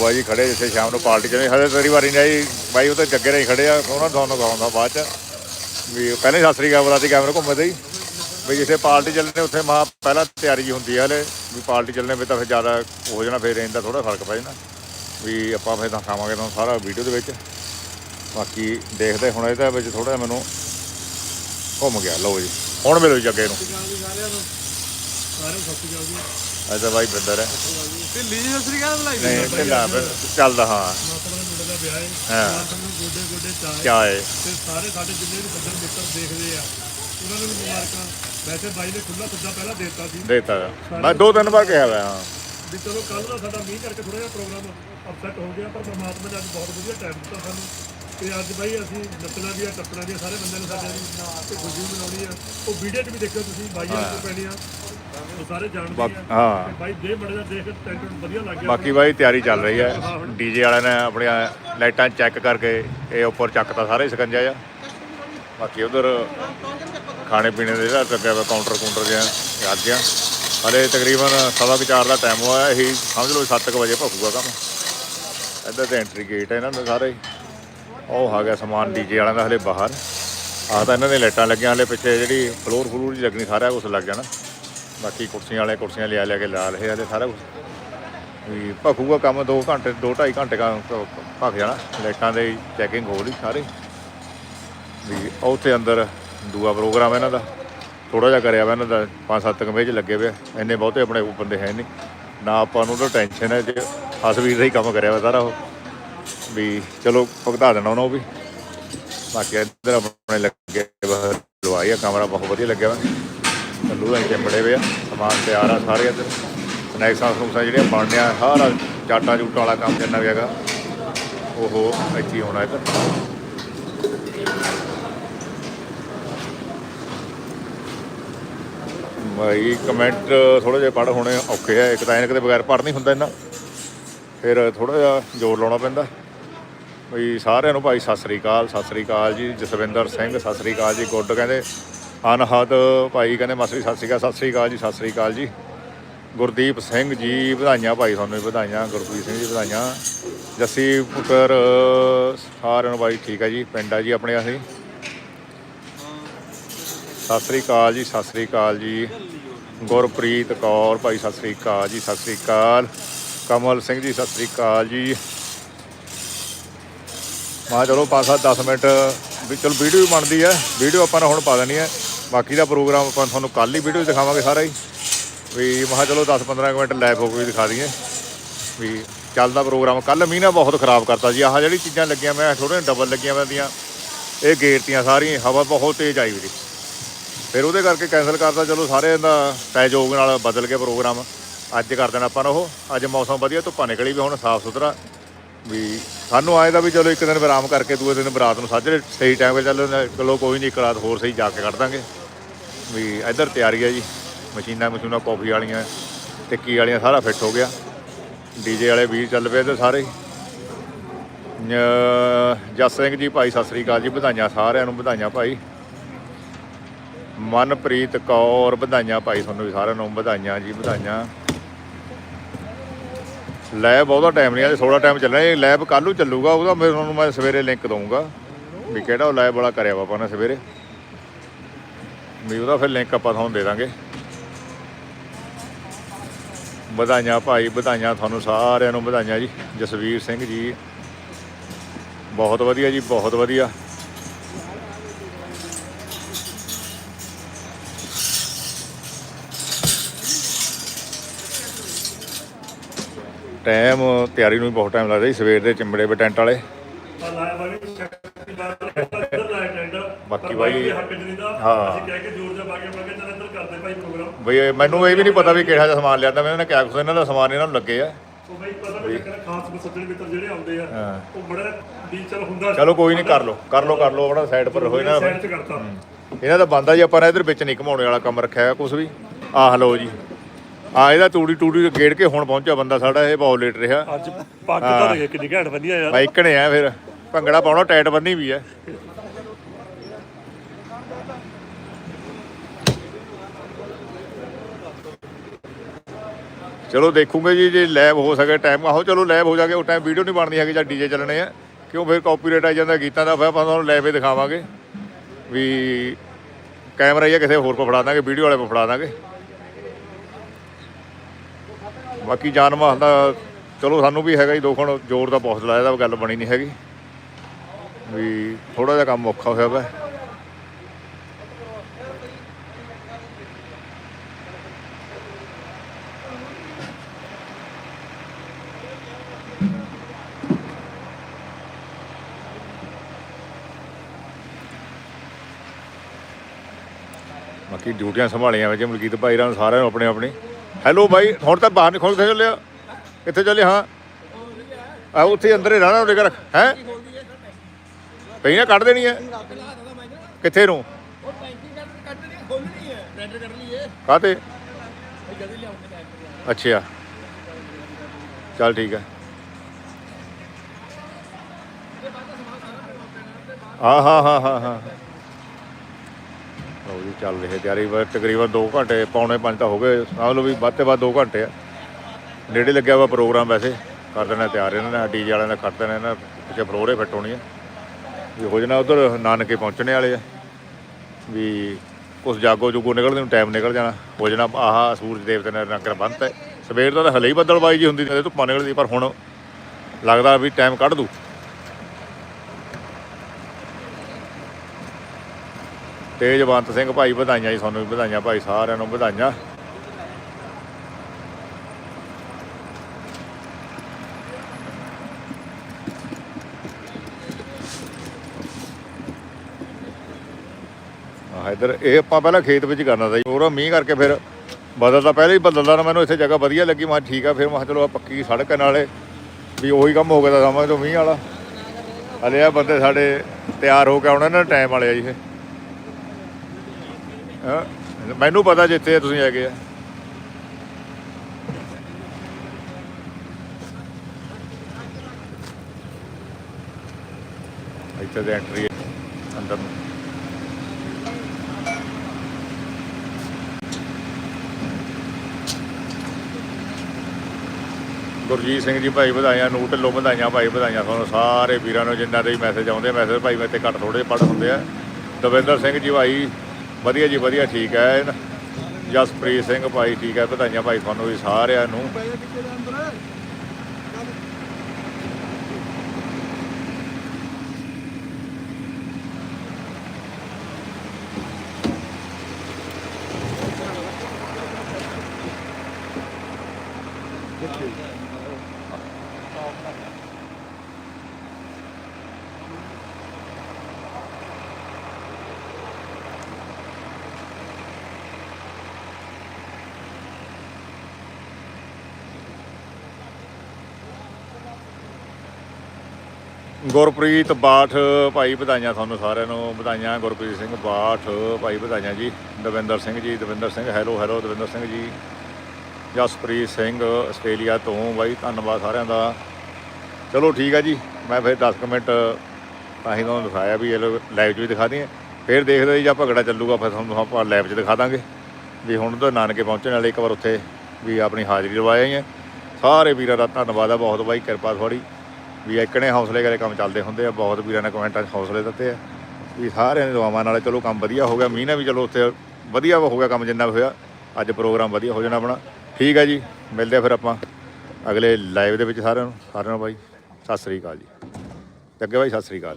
ਬਾਈ ਜੀ ਖੜੇ ਜਿੱਥੇ ਸ਼ਾਮ ਨੂੰ ਪਾਰਟੀ ਚੱਲਣੀ ਹਲੇ ਤੇਰੀ ਵਾਰੀ ਨਹੀਂ ਆਈ। ਬਾਈ ਉਹ ਤਾਂ ਜੱਗੇ ਨਹੀਂ ਖੜੇ ਆ, ਉਹਨਾਂ ਤੁਹਾਨੂੰ ਕਹਾਉਂਦਾ ਬਾਅਦ ਚ। ਵੀ ਪਹਿਲੇ ਸਤਿ ਸ੍ਰੀ ਅਕਾਲ ਬੁਲਾਤੀ ਕੈਮਰੇ ਘੁੰਮਦੇ ਹੀ। ਵੀ ਜਿੱਥੇ ਪਾਰਟੀ ਚੱਲਣੇ, ਉੱਥੇ ਮਾਂ ਪਹਿਲਾਂ ਤਿਆਰੀ ਹੁੰਦੀ ਆ ਹਲੇ। ਵੀ ਪਾਰਟੀ ਚੱਲਣੇ ਵੀ ਤਾਂ ਫਿਰ ਜ਼ਿਆਦਾ ਹੋ ਜਾਣਾ, ਫਿਰ ਇਹਦਾ ਥੋੜਾ ਫ਼ਰਕ ਪੈ ਜਾਣਾ। ਵੀ ਆਪਾਂ ਫਿਰ ਦਿਖਾਵਾਂਗੇ ਤੁਹਾਨੂੰ ਸਾਰਾ ਵੀਡੀਓ ਦੇ ਵਿੱਚ। ਬਾਕੀ ਦੇਖਦੇ ਹੁਣ ਇਹਦੇ ਵਿੱਚ ਥੋੜਾ ਜਿਹਾ ਮੈਨੂੰ ਘੁੰਮ ਗਿਆ। ਲਓ ਜੀ, ਹੁਣ ਮਿਲੋ ਜੀ ਅੱਗੇ ਨੂੰ। ਨੂੰ। ਸਾਰਿਆਂ ਨੂੰ ਸਤਿ ਸ਼੍ਰੀ ਅਕਾਲ ਜੀ। ਅੱਜ ਤਾਂ ਬਾਈ ਬਿੰਦਰ ਹੈ। ਢਿੱਲੀ ਜੀ ਸਤਿ ਸ਼੍ਰੀ ਅਕਾਲ ਬੁਲਾਈ ਨਹੀਂ ਢਿੱਲਾ ਫਿਰ ਚੱਲਦਾ ਹਾਂ। ਮਾਤਾ ਦੇ ਮੁੰਡੇ ਦਾ ਵਿਆਹ ਹੈ। ਹਾਂ। ਮਾਤਾ ਨੂੰ ਗੋਡੇ ਗੋਡੇ ਚਾਹ ਚਾਏ ਤੇ ਸਾਰੇ ਸਾਡੇ ਜਿੰਨੇ ਵੀ ਸੱਜਣ ਮਿੱਤਰ ਦੇਖਦੇ ਆ ਉਹਨਾਂ ਨੂੰ ਵੀ ਮੁਬਾਰਕਾਂ। ਵੈਸੇ ਬਾਈ ਨੇ ਖੁੱਲਾ ਸੱਜਾ ਪਹਿਲਾਂ ਦੇਤਾ ਸੀ। ਦੇਤਾ ਮੈਂ ਦੋ ਤਿੰਨ ਵਾਰ ਕਿਹਾ ਹੋਇਆ ਹਾਂ। ਵੀ ਚਲੋ ਕੱਲ ਦਾ ਸਾਡਾ ਮੀਂਹ ਕਰਕੇ ਥੋੜਾ ਜਿਹਾ ਪ੍ਰੋਗਰਾਮ ਅਪਸੈਟ ਹੋ ਗਿਆ ਪਰ ਪਰਮਾਤਮਾ ਨੇ ਅੱਜ ਬਹੁਤ ਵਧੀਆ ਟਾਈਮ ਦਿੱਤਾ ਸਾਨੂੰ। ਤੇ ਅੱਜ ਬਾਈ ਅਸੀਂ ਨੱਚਣਾ ਵੀ ਆ ਟੱਪਣਾ ਵੀ ਆ ਸਾਰੇ ਬੰਦਿਆਂ ਨੇ ਸਾਡੇ ਤੇ ਖੁਸ਼ੀ ਮਨਾਉਣੀ ਆ। ਉਹ ਵੀਡੀਓ 'ਚ ਵੀ ਦੇਖਿਓ ਤੁਸੀਂ ਬਾਈਆਂ ਨੂੰ ਪੈਣੀ ਆ ਉਹ ਸਾਰੇ ਜਾਣਦੇ ਬਾਕ- ਆ। ਹਾਂ। ਤੇ ਬਾਈ ਦੇ ਬੜੇ ਦਾ ਦੇਖ ਟੈਂਟ ਵਧੀਆ ਲੱਗ ਗਿਆ। ਬਾਕੀ ਬਾਈ ਤਿਆਰੀ ਚੱਲ ਰਹੀ ਹੈ। ਡੀਜੇ ਵਾਲਿਆਂ ਨੇ ਆਪਣੀਆਂ ਲਾਈਟਾਂ ਚੈੱਕ ਕਰਕੇ ਇਹ ਉੱਪਰ ਚੱਕਤਾ ਸਾਰੇ ਸਕੰਜਾ ਆ ਬਾਕੀ ਉਧਰ ਖਾਣੇ ਪੀਣੇ ਦੇ ਜਿਹੜਾ ਲੱਗਿਆ ਹੋਇਆ ਕਾਊਂਟਰ ਕਾਊਂਟਰ ਜਿਹਾ ਲੱਗ ਗਿਆ। ਹਲੇ ਤਕਰੀਬਨ ਸਵਾ ਕੁ ਚਾਰ ਦਾ ਟਾਈਮ ਹੋਇਆ ਇਹੀ ਸਮਝ ਲਓ 7 ਵਜੇ ਭਖੂਗਾ ਕੰਮ। ਇੱਧਰ ਤੇ ਐਂਟਰੀ ਗੇਟ ਹੈ ਇਹਨਾਂ ਦਾ ਸਾਰੇ। ਉਹ ਆ ਗਿਆ ਸਮਾਨ ਡੀਜੇ ਵਾਲਿਆਂ ਦਾ ਹਲੇ ਬਾਹਰ। ਆਹ ਤਾਂ ਇਹਨਾਂ ਦੇ ਲਾਈਟਾਂ ਲੱਗੀਆਂ ਹਲੇ ਪਿੱਛੇ ਜਿਹੜੀ ਫਲੋਰ ਫਲੂਰ ਜੀ ਲੱਗਣੀ ਸਾਰਾ ਕੁਝ ਲੱਗ ਜਾਣਾ। ਬਾਕੀ ਕੁਰਸੀਆਂ ਵਾਲੇ ਕੁਰਸੀਆਂ ਲਿਆ ਲਿਆ ਕੇ ਲਾ ਲਏ ਹਲੇ ਸਾਰਾ ਕੁਝ ਵੀ ਭਖੂਗਾ ਕੰਮ 2 ਘੰਟੇ 2 2.5 ਘੰਟੇ ਕਾ ਭਖ ਜਾਣਾ। ਲਾਈਟਾਂ ਦੇ ਚੈਕਿੰਗ ਹੋ ਰਹੀ ਸਾਰੇ। ਵੀ ਉੱਥੇ ਅੰਦਰ ਦੂਆ ਪ੍ਰੋਗਰਾਮ ਇਹਨਾਂ ਦਾ। ਥੋੜਾ ਜਿਹਾ ਕਰਿਆ ਵਾ ਇਹਨਾਂ ਦਾ, ਪੰਜ ਸੱਤ ਕਮੇਜ ਲੱਗੇ ਹੋਏ ਆ। ਇੰਨੇ ਬਹੁਤੇ ਆਪਣੇ ਬੰਦੇ ਹੈ ਨਹੀਂ ਨਾ ਆਪਾਂ ਨੂੰ ਤਾਂ ਟੈਨਸ਼ਨ ਹੈ ਜੇ ਹਸਵੀਰ ਦਾ ਹੀ ਕੰਮ ਕਰਿਆ ਵਾ ਸਾਰਾ ਉਹ। ਵੀ ਚਲੋ ਭਗਤਾ ਦੇਣਾ ਉਹਨਾਂ ਉਹ ਵੀ। ਬਾਕੀ ਇੱਧਰ ਆਪਣੇ ਲੱਗੇ ਵਾ, ਲਵਾਈ ਆ, ਕਮਰਾ ਬਹੁਤ ਵਧੀਆ ਲੱਗਿਆ ਵਾ। ਕੱਲੂ ਦਾ ਚਿੰਬੜੇ ਵੇ ਆ, ਸਮਾਨ ਤਿਆਰ ਆ ਸਾਰੇ ਇੱਧਰ ਸਨੈਕਸਾਂ ਸਨੂਕਸਾਂ ਜਿਹੜੀਆਂ ਬਣਨੀਆਂ ਸਾਰਾ ਚਾਟਾ ਚੂਟਾ ਵਾਲਾ ਕੰਮ ਜਿੰਨਾ ਵੀ ਹੈਗਾ, ਉਹ ਇੱਥੇ ਹੀ ਹੋਣਾ ਇੱਧਰ। ਭਾਈ ਕਮੈਂਟ ਥੋੜੇ ਜਿਹਾ ਪੜ੍ਹ ਹੋਣੇ ਔਖੇ ਆ, ਇੱਕ ਤਾਂ ਐਨਕ ਦੇ ਬਗੈਰ ਪੜ੍ਹ ਨਹੀਂ ਹੁੰਦਾ ਇਹਨਾਂ ਫਿਰ ਥੋੜਾ ਜਿਹਾ ਜ਼ੋਰ ਲਾਉਣਾ ਪੈਂਦਾ। ਬਈ, ਸਾਰਿਆਂ ਨੂੰ ਭਾਈ, ਸਤਿ ਸ੍ਰੀ ਅਕਾਲ, ਸਤਿ ਸ੍ਰੀ ਅਕਾਲ ਜੀ, ਜਸਵਿੰਦਰ ਸਿੰਘ, ਸਤਿ ਸ੍ਰੀ ਅਕਾਲ ਜੀ, ਗੁੱਡ ਕਹਿੰਦੇ ਅਨਹਦ ਭਾਈ ਕਹਿੰਦੇ ਮਸਰੀ ਸਤਿ ਸ੍ਰੀ ਅਕਾਲ, ਸਤਿ ਸ੍ਰੀ ਅਕਾਲ ਜੀ, ਸਤਿ ਸ੍ਰੀ ਅਕਾਲ ਜੀ। ਗੁਰਦੀਪ ਸਿੰਘ ਜੀ, ਵਧਾਈਆਂ ਭਾਈ ਤੁਹਾਨੂੰ ਵੀ, ਵਧਾਈਆਂ, ਗੁਰਪ੍ਰੀਤ ਸਿੰਘ ਜੀ, ਵਧਾਈਆਂ। ਜੱਸੀ ਪੁੱਤਰ, ਸਾਰਿਆਂ ਨੂੰ ਭਾਈ ਠੀਕ ਹੈ ਜੀ, ਪਿੰਡ ਆ ਜੀ ਆਪਣੇ ਅਸੀਂ ਸਤਿ ਸ੍ਰੀ ਅਕਾਲ ਜੀ, ਸਤਿ ਸ੍ਰੀ ਅਕਾਲ ਜੀ। ਗੁਰਪ੍ਰੀਤ ਕੌਰ ਭਾਈ, ਸਤਿ ਸ੍ਰੀ ਅਕਾਲ ਜੀ, ਸਤਿ ਸ੍ਰੀ ਅਕਾਲ। ਕਮਲ ਸਿੰਘ ਜੀ, ਸਤਿ ਸ੍ਰੀ ਅਕਾਲ ਜੀ। ਮਾ ਚਲੋ 5-7 10 ਮਿੰਟ ਵੀ, ਚਲੋ ਵੀਡੀਓ ਵੀ ਬਣਦੀ ਹੈ, ਵੀਡੀਓ ਆਪਾਂ ਨੇ ਹੁਣ ਪਾ ਦੇਣੀ ਹੈ। ਬਾਕੀ ਦਾ ਪ੍ਰੋਗਰਾਮ ਆਪਾਂ ਤੁਹਾਨੂੰ ਕੱਲ ਹੀ ਵੀਡੀਓ ਦਿਖਾਵਾਂਗੇ ਸਾਰਾ ਹੀ। ਵੀ ਮਾ ਚਲੋ 10-15 ਮਿੰਟ ਲਾਈਵ ਹੋ ਕੇ ਵੀ ਦਿਖਾ ਦਈਏ। ਵੀ ਚੱਲਦਾ ਪ੍ਰੋਗਰਾਮ। ਕੱਲ ਮੀਂਹ ਨੇ ਬਹੁਤ ਖਰਾਬ ਕਰਤਾ ਜੀ। ਆਹ ਜਿਹੜੀ ਚੀਜ਼ਾਂ ਲੱਗੀਆਂ ਮੈਂ ਥੋੜੇ ਡਬਲ ਲੱਗੀਆਂ ਮੈਂਦੀਆਂ ਇਹ ਗੇਟ ਦੀਆਂ ਸਾਰੀਆਂ, ਹਵਾ ਬਹੁਤ ਤੇਜ਼ ਆਈ ਵੀਰੇ। ਫਿਰ ਉਹਦੇ ਕਰਕੇ ਕੈਨਸਲ ਕਰਤਾ। ਚਲੋ ਸਾਰੇ ਦਾ ਸਹਿਯੋਗ ਨਾਲ ਬਦਲ ਗਿਆ ਪ੍ਰੋਗਰਾਮ। ਅੱਜ ਕਰ ਦੇਣਾ ਆਪਾਂ ਨੇ ਉਹ। ਅੱਜ ਮੌਸਮ ਵਧੀਆ, ਧੁੱਪਾਂ ਨਿਕਲੀ ਵੀ ਹੁਣ ਸਾਫ਼ ਸੁਥਰਾ। ਵੀ ਸਾਨੂੰ ਆਏ ਦਾ ਵੀ ਚਲੋ ਇੱਕ ਦਿਨ ਵਿਰਾਮ ਕਰਕੇ ਦੂਏ ਦਿਨ ਬਰਾਤ ਨੂੰ ਸਾਜਰੇ, ਸਹੀ ਟਾਈਮ 'ਤੇ ਚੱਲੋ, ਚਲੋ ਕੋਈ ਨਹੀਂ, ਇੱਕ ਰਾਤ ਹੋਰ ਸਹੀ ਜਾ ਕੇ ਕੱਢ ਦਾਂਗੇ। ਵੀ ਇੱਧਰ ਤਿਆਰੀ ਹੈ ਜੀ। ਮਸ਼ੀਨਾਂ ਮਸ਼ੀਨਾਂ, ਕਾਫੀ ਵਾਲੀਆਂ, ਟਿੱਕੀ ਵਾਲੀਆਂ ਸਾਰਾ ਫਿੱਟ ਹੋ ਗਿਆ। ਡੀਜੇ ਵਾਲੇ ਵੀਰ ਚੱਲ ਪਏ ਤੇ ਸਾਰੇ। ਜਸ ਸਿੰਘ ਜੀ ਭਾਈ, ਸਤਿ ਸ੍ਰੀ ਅਕਾਲ ਜੀ। ਵਧਾਈਆਂ ਸਾਰਿਆਂ ਨੂੰ, ਵਧਾਈਆਂ ਭਾਈ। ਮਨਪ੍ਰੀਤ ਕੌਰ, ਵਧਾਈਆਂ ਭਾਈ ਤੁਹਾਨੂੰ ਵੀ ਸਾਰਿਆਂ ਨੂੰ, ਵਧਾਈਆਂ ਜੀ, ਵਧਾਈਆਂ। ਲੈਬ ਉਹਦਾ ਟਾਈਮ ਨਹੀਂ ਆ ਥੋੜਾ ਟਾਈਮ ਚੱਲਣਾ ਇਹ ਲੈਬ ਕੱਲ੍ਹ ਨੂੰ ਚੱਲੂਗਾ, ਉਹਦਾ ਮੈਂ ਤੁਹਾਨੂੰ ਮੈਂ ਸਵੇਰੇ ਲਿੰਕ ਦਊਂਗਾ। ਵੀ ਕਿਹੜਾ ਉਹ ਲੈਬ ਵਾਲਾ ਕਰਿਆ ਵਾ ਆਪਾਂ ਨੇ ਸਵੇਰੇ। ਵੀ ਉਹਦਾ ਫਿਰ ਲਿੰਕ ਆਪਾਂ ਤੁਹਾਨੂੰ ਦੇ ਦਾਂਗੇ। ਵਧਾਈਆਂ ਭਾਈ, ਵਧਾਈਆਂ ਤੁਹਾਨੂੰ ਸਾਰਿਆਂ ਨੂੰ, ਵਧਾਈਆਂ ਜੀ। ਜਸਵੀਰ ਸਿੰਘ ਜੀ, ਬਹੁਤ ਵਧੀਆ ਜੀ, ਬਹੁਤ ਵਧੀਆ। ਟਾਈਮ ਤਿਆਰੀ ਨੂੰ ਵੀ ਬਹੁਤ ਟਾਈਮ ਲੱਗਦਾ ਜੀ, ਸਵੇਰ ਦੇ ਚਿੰਬੜੇ ਵੇ ਵਾਲੇ ਆ ਲਾਇਆ ਬਾਈ ਸ਼ਕਤੀ ਬਾਰ ਇੱਧਰ ਲਾਇਆ ਟੈਂਡਰ ਬਾਕੀ ਬਾਈ- ਹੱਕ ਹਾਂ। ਅਸੀਂ ਕਹਿ ਕੇ ਜ਼ੋਰ ਜਾ ਪਾ ਕੇ ਮੈਂ ਕਿਹਾ ਚੱਲ ਇੱਧਰ ਕਰਦੇ ਭਾਈ ਪ੍ਰੋਗਰਾਮ। ਬਈ ਇਹ ਮੈਨੂੰ ਇਹ ਵੀ ਨਹੀਂ ਪਤਾ ਵੀ ਕਿਹੜਾ ਜਿਹਾ ਸਮਾਨ ਲਿਆਂਦਾ ਮੈਂ ਇਹਨਾਂ ਨੇ ਕਿਹਾ ਕੁਛ ਇਹਨਾਂ ਦਾ ਸਮਾਨ ਇਹਨਾਂ ਨੂੰ ਲੱਗੇ ਆ। ਉਹ ਬਾਈ ਪਤਾ ਵੀ ਲੱਗਣਾ ਖਾਸ ਸੱਜਣ ਮਿੱਤਰ ਜਿਹੜੇ ਆਉਂਦੇ ਆ ਹਾਂ। ਉਹ ਬੜਾ ਵੀ ਚੱਲ ਹੁੰਦਾ ਚਲੋ ਕੋਈ ਨਹੀਂ ਕਰ ਲਓ ਕਰ ਲਓ ਕਰ ਲਓ ਆਪਣਾ ਸਾਈਡ ਪਰ ਹੋਏ ਨਾ ਕਰਤਾ। ਇਹਨਾਂ ਦਾ ਬੰਦਾ ਜੀ ਆਪਾਂ ਨੇ ਇਧਰ ਵਿੱਚ ਨਹੀਂ ਘਮਾਉਣੇ ਵਾਲਾ ਕੰਮ ਰੱਖਿਆ ਹੈ ਕੁਝ ਵੀ। ਆਹ ਲਓ ਜੀ। ਆ ਇਹਦਾ ਤੂੜੀ ਟੂੜੀ ਗੇੜ ਕੇ ਹੁਣ ਪਹੁੰਚਿਆ ਬੰਦਾ ਸਾਡਾ ਇਹ ਬਹੁਤ ਲੇਟ ਰਿਹਾ। ਅੱਜ ਪੱਗ ਤਾਂ ਦੇਖ ਕਿੰਨੀ ਘੈਂਟ ਵਧੀਆ ਯਾਰ। ਬਾਈਕਣੇ ਆ ਫਿਰ। ਭੰਗੜਾ ਪਾਉਣਾ ਟਾਈਟ ਬੰਨੀ ਵੀ ਹੈ ਚਲੋ ਦੇਖੂਗੇ ਜੀ, ਜੇ ਲੈਬ ਹੋ ਸਕੇ ਟਾਈਮ ਆਹੋ ਚਲੋ ਲੈਬ ਹੋ ਜਾਗੇ, ਉਹ ਟਾਈਮ ਵੀਡੀਓ ਨਹੀਂ ਬਣਨੀ ਹੈਗੀ, ਜਾਂ ਡੀਜੇ ਚੱਲਣੇ ਆ। ਕਿਉਂ ਫਿਰ ਕਾਪੀਰਾਈਟ ਆ ਜਾਂਦਾ, ਗੀਤਾਂ ਦਾ ਫਿਰ ਆਪਾਂ ਤੁਹਾਨੂੰ ਲੈਬ ਹੀ ਦਿਖਾਵਾਂਗੇ। ਵੀ ਕੈਮਰਾ ਜਾਂ ਕਿਸੇ ਹੋਰ ਕੋ ਫੜਾ ਦਾਂਗੇ ਵੀਡੀਓ ਵਾਲੇ ਕੋ ਫੜਾ ਦਾਂਗੇ। ਬਾਕੀ ਜਾਨ ਮਾਲ ਦਾ, ਚਲੋ ਸਾਨੂੰ ਵੀ ਹੈਗਾ ਜੀ ਦੋਖਣ ਜ਼ੋਰ ਦਾ ਬਹੁਤ ਲਾਇਆ ਦਾ ਗੱਲ ਬਣੀ ਨਹੀਂ ਹੈਗੀ। ਵੀ ਥੋੜਾ ਜਿਹਾ ਕੰਮ ਔਖਾ ਹੋਇਆ ਵਾ ਬਾਕੀ ਡਿਊਟੀਆਂ ਸੰਭਾਲੀਆਂ ਵਿੱਚ ਮਲਕੀਤ ਭਾਈ ਰਾਂ ਸਾਰਿਆਂ ਨੂੰ ਆਪਣੇ ਆਪਣੇ ਹੈਲੋ ਭਾਈ, ਹੁਣ ਤਾਂ ਬਾਹਰ ਨਹੀਂ ਖੋਲ ਕਿੱਥੇ ਚੱਲਿਆ? ਇੱਥੇ ਚੱਲੇ? ਹਾਂ। ਆ ਉੱਥੇ ਅੰਦਰ ਹੀ ਰਹਿਣਾ, ਉਹਦੇ ਘਰ। ਹੈ? ਪਈਆਂ ਕੱਢ ਦੇਣੀ ਹੈ ਕਿੱਥੇ ਨੂੰ? ਉਹ ਟੈਂਕੀ ਕੱਢ ਕੱਢਣੀ ਖੋਲਣੀ ਹੈ ਟੈਂਡਰ ਕੱਢ ਲਈਏ ਕਾਤੇ ਜਦ ਲਿਆਉਂਦੇ ਟੈਂਡਰ ਅੱਛਾ। ਚੱਲ ਠੀਕ ਹੈ ਹਾਂ ਹਾਂ ਹਾਂ ਹਾਂ ਹਾਂ। ਲਓ ਜੀ, ਚੱਲ ਰਹੇ ਤਿਆਰੀ ਬਸ ਤਕਰੀਬਨ 2 ਘੰਟੇ, ਪੌਣੇ 5 ਤਾਂ ਹੋ ਗਏ। ਸਮਝ ਲਓ ਵੀ, ਵੱਧ ਤੇ ਵੱਧ 2 ਘੰਟੇ ਆ। ਨੇੜੇ ਲੱਗਿਆ ਵਾ ਪ੍ਰੋਗਰਾਮ ਵੈਸੇ। ਕਰ ਦੇਣਾ ਤਿਆਰ ਇਹਨਾਂ ਨੇ, ਡੀਜੇ ਵਾਲਿਆਂ ਦਾ ਕਰ ਦੇਣਾ, ਇਹਨਾਂ ਪਿੱਛੇ ਫਲੋਰੇ ਫਿੱਟ ਹੋਣੀ ਆ। ਵੀ ਹੋ ਜਾਣਾ ਉਧਰ ਨਾਨਕੇ ਪਹੁੰਚਣੇ ਵਾਲੇ ਆ। ਵੀ ਉਸ ਜਾਗੋ ਜੁਗੋ ਨਿਕਲਦੇ ਨੂੰ ਟਾਈਮ ਨਿਕਲ ਜਾਣਾ। ਹੋ ਜਾਣਾ ਆਹ ਸੂਰਜ ਦੇਵਤੇ ਨੇ ਨਗਰ ਬੰਤ ਹੈ। ਸਵੇਰ ਦਾ ਤਾਂ ਹਲੇ ਹੀ ਬੱਦਲਬਾਈ ਜੀ ਹੁੰਦੀ ਤੇ ਧੁੱਪਾਂ ਨਿਕਲਦੀ, ਪਰ ਹੁਣ ਲੱਗਦਾ ਵੀ ਟਾਈਮ ਕੱਢ ਦੂ ਤੇਜਵੰਤ ਸਿੰਘ ਭਾਈ, ਵਧਾਈਆਂ ਜੀ ਤੁਹਾਨੂੰ ਵੀ, ਵਧਾਈਆਂ ਭਾਈ ਸਾਰਿਆਂ ਨੂੰ, ਵਧਾਈਆਂ। ਇੱਧਰ, ਇਹ ਆਪਾਂ ਪਹਿਲਾਂ ਖੇਤ ਵਿੱਚ ਕਰਨਾ ਸੀ। ਹੋਰ ਮੀਂਹ ਕਰਕੇ ਫਿਰ ਬਦਲਦਾ, ਪਹਿਲਾਂ ਹੀ ਬਦਲਦਾ ਨਾ, ਮੈਨੂੰ ਇੱਥੇ ਜਗ੍ਹਾ ਵਧੀਆ ਲੱਗੀ, ਮੈਂ ਠੀਕ ਆ, ਫਿਰ ਮੈਂ ਚਲੋ ਆ ਪੱਕੀ ਸੜਕ ਨਾਲੇ ਵੀ ਉਹੀ ਕੰਮ ਹੋ ਗਿਆ ਤਾਂ ਸਮਝ ਲਓ ਮੀਂਹ ਵਾਲਾ। ਹਲੇ ਆ ਬੰਦੇ ਸਾਡੇ ਤਿਆਰ ਹੋ ਕੇ ਆਉਣੇ ਨੇ ਟਾਈਮ ਵਾਲੇ ਆ ਜੀ ਇਹ। ਮੈਨੂੰ ਪਤਾ ਜਿੱਥੇ ਤੁਸੀਂ ਹੈਗੇ ਆ। ਇੱਥੇ ਤੇ ਐਂਟਰੀ ਅੰਦਰ ਨੂੰ। ਗੁਰਜੀਤ ਸਿੰਘ ਜੀ ਭਾਈ ਵਧਾਈਆਂ ਨੂੰ ਢਿੱਲੋਂ ਵਧਾਈਆਂ, ਭਾਈ ਵਧਾਈਆਂ ਤੁਹਾਨੂੰ, ਸਾਰੇ ਵੀਰਾਂ ਨੂੰ ਜਿੰਨਾ ਦੇ ਮੈਸੇਜ ਆਉਂਦੇ ਮੈਸੇਜ ਭਾਈ ਮੇਰੇ ਤੇ ਘੱਟ ਥੋੜੇ ਪੜ ਹੁੰਦੇ ਆ। ਦਵਿੰਦਰ ਸਿੰਘ ਜੀ ਭਾਈ, ਵਧੀਆ ਜੀ ਵਧੀਆ, ਠੀਕ ਹੈ। ਜਸਪ੍ਰੀਤ ਸਿੰਘ ਭਾਈ, ਠੀਕ ਹੈ, ਵਧਾਈਆਂ ਭਾਈ ਤੁਹਾਨੂੰ ਵੀ ਸਾਰਿਆਂ ਨੂੰ। ਗੁਰਪ੍ਰੀਤ ਬਾਠ, ਭਾਈ ਵਧਾਈਆਂ ਤੁਹਾਨੂੰ ਸਾਰਿਆਂ ਨੂੰ। ਵਧਾਈਆਂ ਗੁਰਪ੍ਰੀਤ ਸਿੰਘ ਬਾਠ, ਭਾਈ ਵਧਾਈਆਂ ਜੀ। Davinder Singh ji, Davinder Singh hello hello Davinder Singh ji. Jaspreet Singh Australia ਤੋਂ। ਬਾਈ, ਧੰਨਵਾਦ ਸਾਰਿਆਂ ਦਾ। ਚਲੋ ਠੀਕ ਆ ਜੀ, ਮੈਂ ਫਿਰ 10 ਕੁ ਮਿੰਟ ਤਾਂ ਹੀ ਤੁਹਾਨੂੰ ਦਿਖਾਇਆ ਵੀ ਇਹ ਲਾਈਵ 'ਚ ਵੀ ਦਿਖਾ ਦਈਏ। ਫਿਰ ਦੇਖਦੇ ਜੀ, ਜਾਂ ਭਗੜਾ ਚੱਲੂਗਾ, ਫਿਰ ਤੁਹਾਨੂੰ ਆਪਾਂ ਲਾਈਵ 'ਚ ਦਿਖਾ ਦਾਂਗੇ। ਵੀ ਹੁਣ ਤਾਂ ਨਾਨਕੇ ਪਹੁੰਚਣ ਵਾਲੇ ਇੱਕ ਵਾਰ ਉੱਥੇ ਵੀ ਆਪਣੀ ਹਾਜ਼ਰੀ ਲਵਾਏ ਆਏ ਆ। ਸਾਰੇ ਵੀਰਾਂ ਦਾ ਧੰਨਵਾਦ ਆ, ਬਹੁਤ ਬਾਈ, ਕਿਰਪਾ ਤੁਹਾਡੀ। ਵੀ ਇਕਣੇ ਹੌਸਲੇ ਕਰੇ ਕੰਮ ਚੱਲਦੇ ਹੁੰਦੇ ਆ, ਬਹੁਤ ਵੀਰਾਂ ਨੇ ਕਮੈਂਟਾਂ 'ਚ ਹੌਸਲੇ ਦਿੱਤੇ ਆ। ਵੀ ਸਾਰਿਆਂ ਦੇ ਦੁਆਵਾਂ ਨਾਲ ਚਲੋ ਕੰਮ ਵਧੀਆ ਹੋ ਗਿਆ। ਮੀਂਹ ਵੀ ਚਲੋ ਉੱਥੇ ਵਧੀਆ ਹੋ ਗਿਆ ਕੰਮ ਜਿੰਨਾ ਵੀ ਹੋਇਆ। ਅੱਜ ਪ੍ਰੋਗਰਾਮ ਵਧੀਆ ਹੋ ਜਾਣਾ ਆਪਣਾ। ਠੀਕ ਹੈ ਜੀ, ਮਿਲਦੇ ਆ ਫਿਰ ਆਪਾਂ ਅਗਲੇ ਲਾਈਵ ਦੇ ਵਿੱਚ ਸਾਰਿਆਂ ਨੂੰ। ਸਾਰਿਆਂ ਨੂੰ ਬਾਈ। ਸਤਿ ਸ੍ਰੀ ਅਕਾਲ ਜੀ। ਤੇ ਭਾਈ ਸਤਿ ਸ੍ਰੀ ਅਕਾਲ।